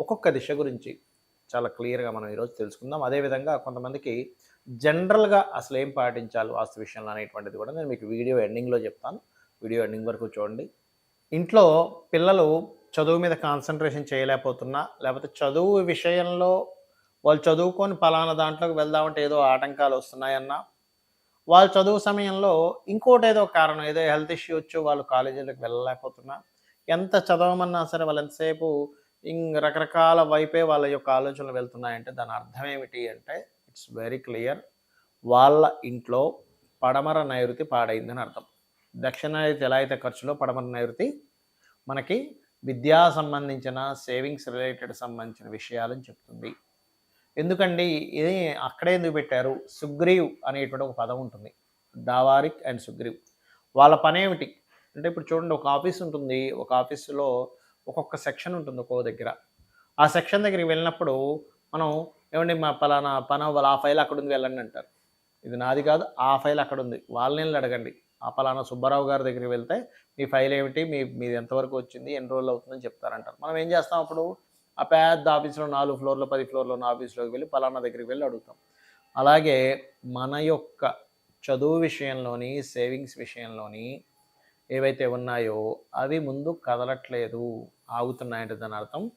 ఒక్కొక్క దిశ గురించి చాలా క్లియర్గా మనం ఈరోజు తెలుసుకుందాం. అదేవిధంగా కొంతమందికి జనరల్గా అసలు ఏం పాటించాలి వాస్తు విషయంలో అనేటువంటిది కూడా నేను మీకు వీడియో ఎండింగ్లో చెప్తాను. వీడియో ఎండింగ్ వరకు చూడండి. ఇంట్లో పిల్లలు చదువు మీద కాన్సన్ట్రేషన్ చేయలేకపోతున్నా లేకపోతే చదువు విషయంలో వాళ్ళు చదువుకొని పలానా దాంట్లోకి వెళ్దామంటే ఏదో ఆటంకాలు వస్తున్నాయన్నా వాళ్ళు చదువు సమయంలో ఇంకోటి ఏదో కారణం ఏదో హెల్త్ ఇష్యూ వచ్చి వాళ్ళు కాలేజీలకు వెళ్ళలేకపోతున్నా ఎంత చదవమన్నా సరే వాళ్ళు ఎంతసేపు ఇంక రకరకాల వైపే వాళ్ళ యొక్క ఆలోచనలు వెళ్తున్నాయంటే దాని అర్థం ఏమిటి అంటే ఇట్స్ వెరీ క్లియర్ వాళ్ళ ఇంట్లో పడమర నైరుతి పాడైందని అర్థం. దక్షిణ ఎలా అయితే ఖర్చులో పడమర నైరుతి మనకి విద్యా సంబంధించిన సేవింగ్స్ రిలేటెడ్ సంబంధించిన విషయాలని చెప్తుంది. ఎందుకండి? ఇది అక్కడే ఎందుకు పెట్టారు? సుగ్రీవ్ అనేటువంటి ఒక పదం ఉంటుంది. దావారిక్ అండ్ సుగ్రీవ్. వాళ్ళ పని ఏమిటి అంటే ఇప్పుడు చూడండి ఒక ఆఫీస్ ఉంటుంది. ఒక ఆఫీసులో ఒక్కొక్క సెక్షన్ ఉంటుంది ఒక్కో దగ్గర. ఆ సెక్షన్ దగ్గరికి వెళ్ళినప్పుడు మనం ఏమండి మా పలానా పన వాళ్ళ ఆ ఫైల్ అక్కడ ఉంది వెళ్ళండి అంటారు. ఇది నాది కాదు ఆ ఫైల్ అక్కడ ఉంది వాళ్ళని అడగండి. ఆ పలానా సుబ్బారావు గారి దగ్గరికి వెళ్తే మీ ఫైల్ ఏమిటి మీ మీది ఎంతవరకు వచ్చింది ఎన్ని రోజులు అవుతుందని చెప్తారంటారు. మనం ఏం చేస్తాం అప్పుడు? ఆ పెద్ద ఆఫీస్లో నాలుగు ఫ్లోర్లో పది ఫ్లోర్లో ఉన్న ఆఫీస్లోకి వెళ్ళి పలానా దగ్గరికి వెళ్ళి అడుగుతాం. అలాగే మన యొక్క చదువు విషయంలోని సేవింగ్స్ విషయంలోని ఏవైతే ఉన్నాయో అవి ముందు కదలట్లేదు. ఆగుతున్నాయంటే దాని అర్థం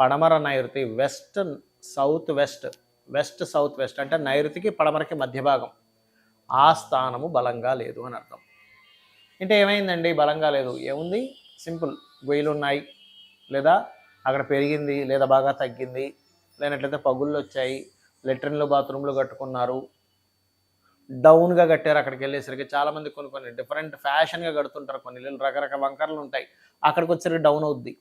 పడమర నైరుతి west south west west south west అంటే నైరుతికి పడమరకి మధ్య భాగం ఆ స్థానము బలంగా లేదు అని అర్థం. అంటే ఏమైందండి? బలంగా లేదు. ఏముంది? సింపుల్. గొయ్యలు ఉన్నాయి. లేదా అక్కడ పెరిగింది లేదా బాగా తగ్గింది. లేనట్లయితే పగుళ్ళు వచ్చాయి. లెట్రిన్లు బాత్రూమ్లు కట్టుకున్నారు. డౌన్గా కట్టారు అక్కడికి వెళ్ళేసరికి. చాలామంది కొన్ని కొన్ని డిఫరెంట్ ఫ్యాషన్గా కడుతుంటారు. కొన్ని రకరకాల వంకరలు ఉంటాయి. అక్కడికి వచ్చేసరికి డౌన్ అవుద్ది.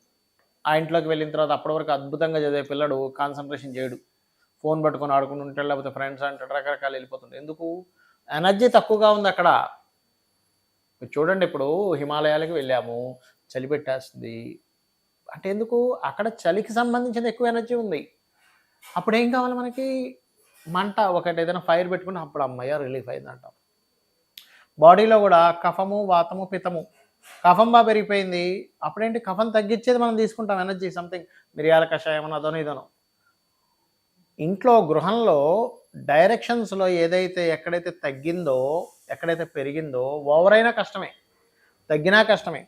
ఆ ఇంట్లోకి వెళ్ళిన తర్వాత అప్పటి వరకు అద్భుతంగా చదివే పిల్లడు కాన్సన్ట్రేషన్ చేయడు. ఫోన్ పట్టుకొని ఆడుకుని ఉంటాడు లేకపోతే ఫ్రెండ్స్ అంటాడు రకరకాలు వెళ్ళిపోతుంటాయి. ఎందుకు? ఎనర్జీ తక్కువగా ఉంది అక్కడ. చూడండి ఇప్పుడు హిమాలయాలకు వెళ్ళాము. చలి పెట్టేస్తుంది. అంటే ఎందుకు? అక్కడ చలికి సంబంధించిన ఎక్కువ ఎనర్జీ ఉంది. అప్పుడు ఏం కావాలి మనకి? మంట ఒకటి ఏదైనా ఫైర్ పెట్టుకుని అప్పుడు అమ్మయ్య రిలీఫ్ అయిందంటాం. బాడీలో కూడా కఫము వాతము పితము. కఫం బాగా పెరిగిపోయింది. అప్పుడేంటి? కఫం తగ్గించేది మనం తీసుకుంటాం ఎనర్జీ సంథింగ్ మిరియాల కషాయం అదనో అదోనో ఇదనో. ఇంట్లో గృహంలో డైరెక్షన్స్లో ఏదైతే ఎక్కడైతే తగ్గిందో ఎక్కడైతే పెరిగిందో ఓవర్ అయినా కష్టమే. తగ్గినా కష్టమే.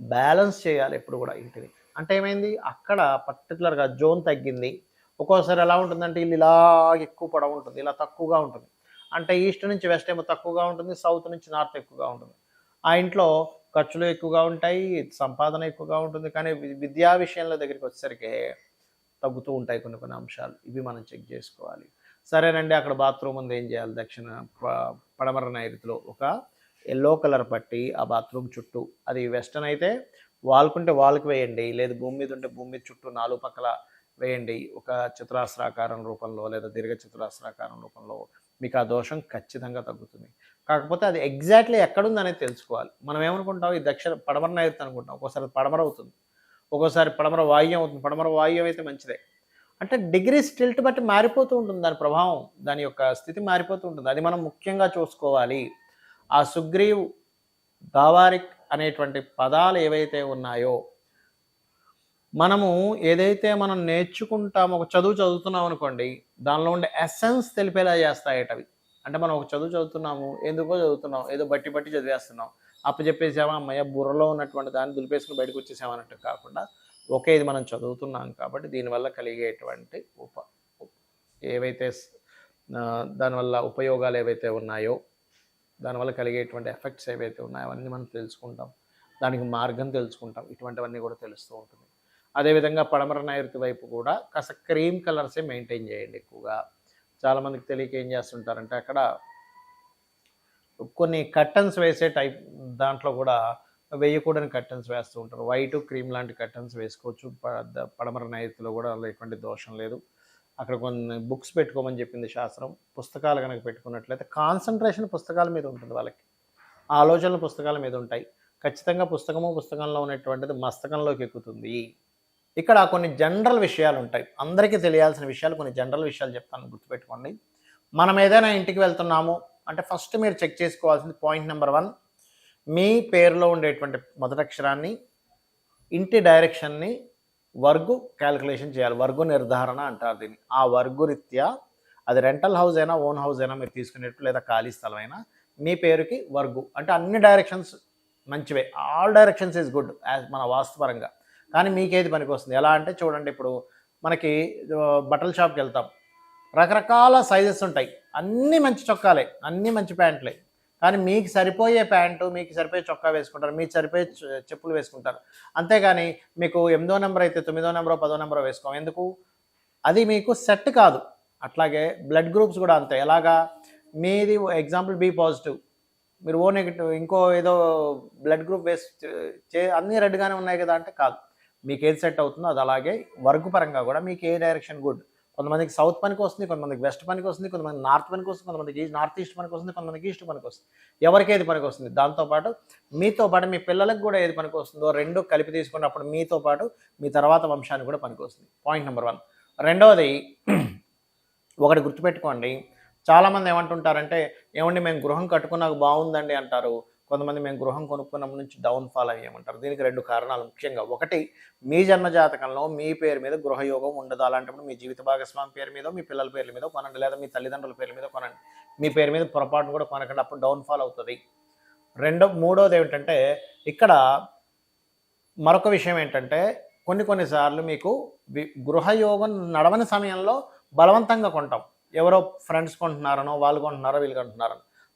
బ్యాలెన్స్ చేయాలి ఎప్పుడు కూడా ఇంటిని. అంటే ఏమైంది? అక్కడ పర్టికులర్గా జోన్ తగ్గింది. ఒక్కోసారి ఎలా ఉంటుందంటే ఇల్లు ఇలా ఎక్కువ పొడవు ఉంటుంది ఇలా తక్కువగా ఉంటుంది. అంటే ఈస్ట్ నుంచి వెస్ట్ ఏమో తక్కువగా ఉంటుంది సౌత్ నుంచి నార్త్ ఎక్కువగా ఉంటుంది. ఆ ఇంట్లో ఖర్చులు ఎక్కువగా ఉంటాయి సంపాదన ఎక్కువగా ఉంటుంది కానీ వి- విద్యా విషయంలో దగ్గరికి వచ్చేసరికి తగ్గుతూ ఉంటాయి కొన్ని కొన్ని అంశాలు. ఇవి మనం చెక్ చేసుకోవాలి. సరేనండి అక్కడ బాత్రూమ్ ఉంది ఏం చేయాలి? దక్షిణ పడమర నైరుతిలో ఒక ఎల్లో కలర్ పట్టి ఆ బాత్రూమ్ చుట్టూ అది వెస్టర్న్ అయితే వాల్కుంటే వాల్కి వేయండి లేదు భూమి మీద ఉంటే భూమి మీద చుట్టూ నాలుగు పక్కల వేయండి. ఒక చతురాస్రాకారం రూపంలో లేదా దీర్ఘ చతురాస్రాకారం రూపంలో మీకు ఆ దోషం ఖచ్చితంగా తగ్గుతుంది. కాకపోతే అది ఎగ్జాక్ట్లీ ఎక్కడుందనేది తెలుసుకోవాలి. మనం ఏమనుకుంటాం? ఈ దక్షిణ పడమర నైరుతి అనుకుంటాం. ఒక్కోసారి పడమర అవుతుంది. ఒక్కోసారి పడమర వాయువ్యం అవుతుంది. పడమర వాయువ్యం అయితే మంచిదే. అంటే డిగ్రీ స్టిల్ట్ బట్టి మారిపోతూ ఉంటుంది. దాని ప్రభావం దాని యొక్క స్థితి మారిపోతూ ఉంటుంది. అది మనం ముఖ్యంగా చూసుకోవాలి. ఆ సుగ్రీవ్ దావారిక్ అనేటువంటి పదాలు ఏవైతే ఉన్నాయో మనము ఏదైతే మనం నేర్చుకుంటామో ఒక చదువు చదువుతున్నాం అనుకోండి దానిలో ఉండే ఎసెన్స్ తెలిపేలా చేస్తాయట అవి. అంటే మనం ఒక చదువు చదువుతున్నాము ఎందుకో చదువుతున్నాం ఏదో బట్టి బట్టి చదివేస్తున్నాం. అప్పచెప్పేసామా అమ్మయ్య బుర్రలో ఉన్నటువంటి దాన్ని దులిపేసుకుని బయటకు వచ్చేసామన్నట్టు కాకుండా ఒకే ఇది మనం చదువుతున్నాం కాబట్టి దీనివల్ల కలిగేటువంటి ఉప ఏవైతే దానివల్ల ఉపయోగాలు ఏవైతే ఉన్నాయో దానివల్ల కలిగేటువంటి ఎఫెక్ట్స్ ఏవైతే ఉన్నాయో అవన్నీ మనం తెలుసుకుంటాం. దానికి మార్గం తెలుసుకుంటాం. ఇటువంటివన్నీ కూడా తెలుస్తూ ఉంటుంది. అదేవిధంగా పడమర నైరుతి వైపు కూడా కాస్త క్రీమ్ కలర్సే మెయింటైన్ చేయండి ఎక్కువగా. చాలామందికి తెలియక ఏం చేస్తుంటారంటే అక్కడ కొన్ని కర్టన్స్ వేసే టైప్ దాంట్లో కూడా వేయకూడని కర్టన్స్ వేస్తూ ఉంటారు. వైట్ క్రీమ్ లాంటి కర్టన్స్ వేసుకోవచ్చు. ద- పడమర నైరుతిలో కూడా ఎటువంటి దోషం లేదు. అక్కడ కొన్ని బుక్స్ పెట్టుకోమని చెప్పింది శాస్త్రం. పుస్తకాలు కనుక పెట్టుకున్నట్లయితే కాన్సన్ట్రేషన్ పుస్తకాల మీద ఉంటుంది వాళ్ళకి. ఆలోచనలు పుస్తకాల మీద ఉంటాయి. ఖచ్చితంగా పుస్తకము పుస్తకంలో ఉన్నటువంటిది మస్తకంలోకి ఎక్కుతుంది. ఇక్కడ కొన్ని జనరల్ విషయాలు ఉంటాయి. అందరికీ తెలియాల్సిన విషయాలు కొన్ని జనరల్ విషయాలు చెప్తాను గుర్తుపెట్టుకోండి. మనం ఏదైనా ఇంటికి వెళ్తున్నాము అంటే ఫస్ట్ మీరు చెక్ చేసుకోవాల్సింది పాయింట్ నెంబర్ వన్. మీ పేరులో ఉండేటువంటి మొదటి అక్షరాన్ని ఇంటి డైరెక్షన్ని వర్గు క్యాలిక్యులేషన్ చేయాలి. వర్గు నిర్ధారణ అంటారు దీన్ని. ఆ వర్గు రీత్యా అది రెంటల్ హౌస్ అయినా ఓన్ హౌస్ అయినా మీరు తీసుకునేట్టు లేదా ఖాళీ స్థలం అయినా మీ పేరుకి వర్గు. అంటే అన్ని డైరెక్షన్స్ మంచివే. All directions is good as మన వాస్తుపరంగా కానీ మీకేది పనికొస్తుంది? ఎలా అంటే చూడండి ఇప్పుడు మనకి బట్టల షాప్కి వెళ్తాం. రకరకాల సైజెస్ ఉంటాయి. అన్నీ మంచి చొక్కాలే అన్నీ మంచి ప్యాంట్లే. కానీ మీకు సరిపోయే ప్యాంటు మీకు సరిపోయే చొక్కా వేసుకుంటారు మీకు సరిపోయే చెప్పులు వేసుకుంటారు. అంతేగాని మీకు ఎనిమిదో నెంబర్ అయితే తొమ్మిదో నెంబరో పదో నెంబరో వేసుకోం. ఎందుకు? అది మీకు సెట్ కాదు. అట్లాగే బ్లడ్ గ్రూప్స్ కూడా అంతే. ఎలాగా? మీది ఎగ్జాంపుల్ బి పాజిటివ్. మీరు ఓ నెగిటివ్ ఇంకో ఏదో బ్లడ్ గ్రూప్ వేసి చే అన్నీ రెడ్గానే ఉన్నాయి కదా అంటే కాదు. మీకు ఏది సెట్ అవుతుందో అది అలాగే వర్క్ పరంగా కూడా మీకు ఏ డైరెక్షన్ గుడ్ కొంతమందికి సౌత్ పనికి వస్తుంది కొంతమందికి వెస్ట్ పనికి వస్తుంది కొంతమంది నార్త్ పనికి వస్తుంది కొంతమందికి నార్త్ ఈస్ట్ పనికి వస్తుంది కొంతమందికి ఈస్ట్ పనికి వస్తుంది. ఎవరికి ఏది పనికి వస్తుంది? దాంతోపాటు మీతో పాటు మీ పిల్లలకు కూడా ఏది పనికి వస్తుందో రెండు కలిపి తీసుకున్నప్పుడు మీతో పాటు మీ తర్వాత వంశానికి కూడా పనికి వస్తుంది. పాయింట్ నెంబర్ వన్ రెండవది ఒకటి గుర్తుపెట్టుకోండి. చాలామంది ఏమంటుంటారంటే ఏమండి మేము గృహం కట్టుకున్నాక బాగుందండి అంటారు. కొంతమంది మేము గృహం కొనుక్కున్న నుంచి డౌన్ ఫాల్ అయ్యామంటారు. దీనికి రెండు కారణాలు ముఖ్యంగా. ఒకటి మీ జన్మ జాతకంలో మీ పేరు మీద గృహయోగం ఉండదు. అలాంటప్పుడు మీ జీవిత భాగస్వామి పేరు మీద మీ పిల్లల పేర్ల మీద కొనండి లేదా మీ తల్లిదండ్రుల పేర్ల మీద కొనండి. మీ పేరు మీద పొరపాటును కూడా కొనకండి అప్పుడు డౌన్ ఫాల్ అవుతుంది. రెండో మూడోది ఏమిటంటే ఇక్కడ మరొక విషయం ఏంటంటే కొన్ని కొన్నిసార్లు మీకు గృహయోగం నడవని సమయంలో బలవంతంగా కొంటాం. ఎవరో ఫ్రెండ్స్ కొంటున్నారనో వాళ్ళు కొంటున్నారో వీళ్ళు కొంటున్నారనో.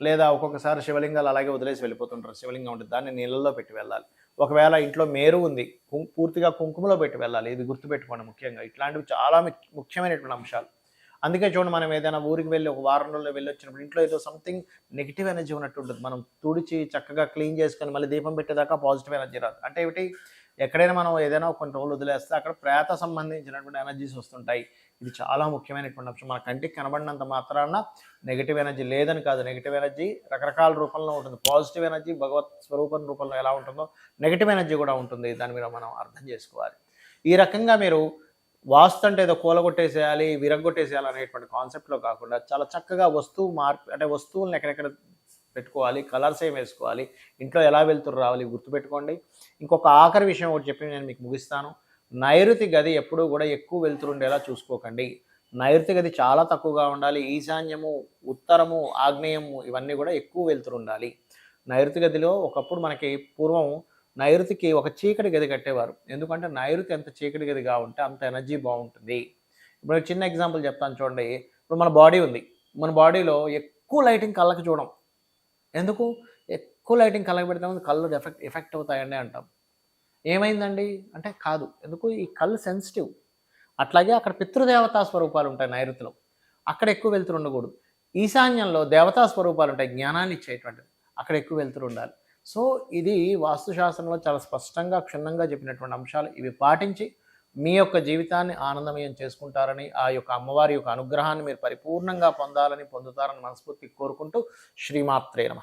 లేదా ఒక్కొక్కసారి శివలింగాలు అలాగే వదిలేసి వెళ్ళిపోతుంటారు. శివలింగం ఉంటుంది దాన్ని నీళ్ళల్లో పెట్టి వెళ్ళాలి. ఒకవేళ ఇంట్లో మేరు ఉంది పూర్తిగా కుంకుమలో పెట్టి వెళ్ళాలి. ఇది గుర్తుపెట్టుకోండి ముఖ్యంగా. ఇట్లాంటివి చాలా ముఖ్యమైనటువంటి అంశాలు. అందుకే చూడండి మనం ఏదైనా ఊరికి వెళ్ళి ఒక వారం రోజుల్లో వెళ్ళి వచ్చినప్పుడు ఇంట్లో ఏదో సంథింగ్ నెగిటివ్ ఎనర్జీ ఉన్నట్టు ఉంటుంది. మనం తుడిచి చక్కగా క్లీన్ చేసుకొని మళ్ళీ దీపం పెట్టేదాకా పాజిటివ్ ఎనర్జీ రాదు. అంటే ఏమిటి? ఎక్కడైనా మనం ఏదైనా కొన్ని రోజులు వదిలేస్తే అక్కడ ప్రేత సంబంధించినటువంటి ఎనర్జీస్ వస్తుంటాయి. ఇది చాలా ముఖ్యమైనటువంటి అంశం. మన కంటికి కనబడినంత మాత్రాన నెగిటివ్ ఎనర్జీ లేదని కాదు. నెగిటివ్ ఎనర్జీ రకరకాల రూపంలో ఉంటుంది. పాజిటివ్ ఎనర్జీ భగవత్ స్వరూపం రూపంలో ఎలా ఉంటుందో నెగిటివ్ ఎనర్జీ కూడా ఉంటుంది. దాని మీద మనం అర్థం చేసుకోవాలి. ఈ రకంగా మీరు వాస్తు అంటే ఏదో కూలగొట్టేసేయాలి విరగొట్టేసేయాలి అనేటువంటి కాన్సెప్ట్లో కాకుండా చాలా చక్కగా వస్తువు మార్పు అంటే వస్తువులను ఎక్కడెక్కడ పెట్టుకోవాలి కలర్స్ ఏం వేసుకోవాలి ఇంట్లో ఎలా వెళ్తురు రావాలి గుర్తుపెట్టుకోండి. ఇంకొక ఆఖరి విషయం ఒకటి చెప్పి నేను మీకు ముగిస్తాను. నైరుతి గది ఎప్పుడూ కూడా ఎక్కువ వెళ్తుండేలా చూసుకోకండి. నైరుతి గది చాలా తక్కువగా ఉండాలి. ఈశాన్యము ఉత్తరము ఆగ్నేయము ఇవన్నీ కూడా ఎక్కువ వెళ్తురు ఉండాలి. నైరుతి గదిలో ఒకప్పుడు మనకి పూర్వం నైరుతికి ఒక చీకటి గది కట్టేవారు. ఎందుకంటే నైరుతి ఎంత చీకటి గదిగా ఉంటే అంత ఎనర్జీ బాగుంటుంది. ఇప్పుడు చిన్న ఎగ్జాంపుల్ చెప్తాను చూడండి. ఇప్పుడు మన బాడీ ఉంది. మన బాడీలో ఎక్కువ లైటింగ్ కళ్ళకి చూడం. ఎందుకు? ఎక్కువ లైటింగ్ కళ్ళకి పెడితే కళ్ళు ఎఫెక్ట్ ఎఫెక్ట్ అవుతాయండి అంటాం. ఏమైందండి? అంటే కాదు. ఎందుకు? ఈ కళ్ళు సెన్సిటివ్ అట్లాగే అక్కడ పితృదేవతా స్వరూపాలు ఉంటాయి నైరుతిలో. అక్కడ ఎక్కువ వెళ్తురు ఉండకూడదు. ఈశాన్యంలో దేవతా స్వరూపాలు ఉంటాయి జ్ఞానాన్ని ఇచ్చేటువంటివి. అక్కడ ఎక్కువ వెళ్తురు ఉండాలి. సో ఇది వాస్తుశాస్త్రంలో చాలా స్పష్టంగా క్షుణ్ణంగా చెప్పినటువంటి అంశాలు. ఇవి పాటించి మీ యొక్క జీవితాన్ని ఆనందమయం చేసుకుంటారని ఆ యొక్క అమ్మవారి యొక్క అనుగ్రహాన్ని మీరు పరిపూర్ణంగా పొందాలని పొందుతారని మనస్ఫూర్తి కోరుకుంటూ శ్రీమాత్రే నమ.